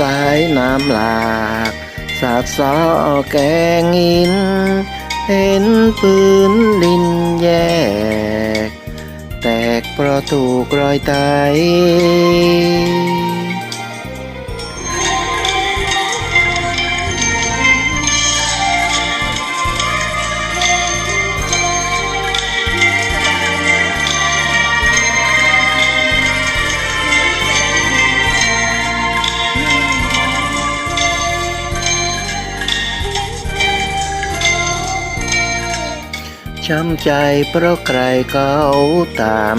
สายน้ำหลากสาดซอแกงอิน เห็นปืนลินแยก แตกเพราะถูกรอยไต ช้ำใจเพราะใครเขาตาม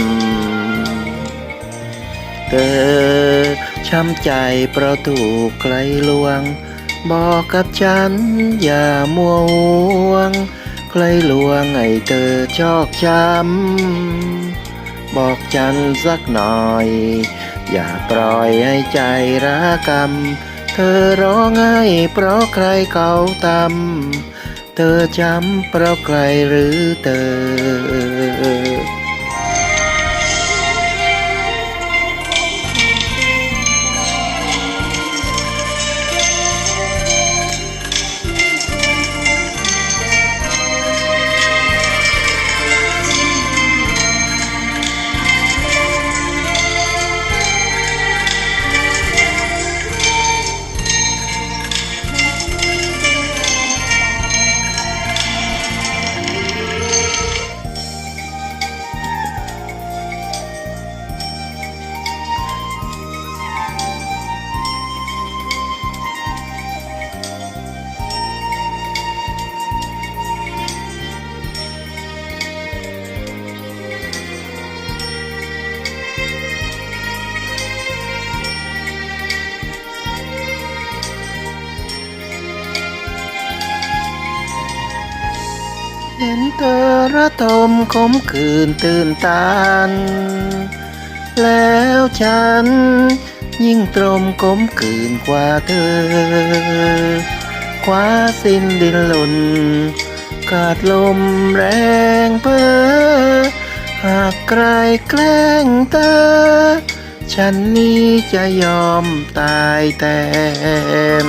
เธอช้ำใจเพราะถูกใครลวง บอกกับฉันอย่ามัวหวง ใครลวงให้เธอชอกช้ำบอกฉันสักหน่อย อย่าปล่อยให้ใจระกำเธอร้องไห้เพราะใครเขาตำ เธอจำเพราะใครหรือเธอ ระทมขมคืนตื่นตานแล้วฉัน ยิ่งตรมขมคืนกว่าเธอ คว้าสิ้นดินหล่นกาดลมแรงเพ้อหากใครแกล้งเธอ ฉันนี้จะยอมตายแทน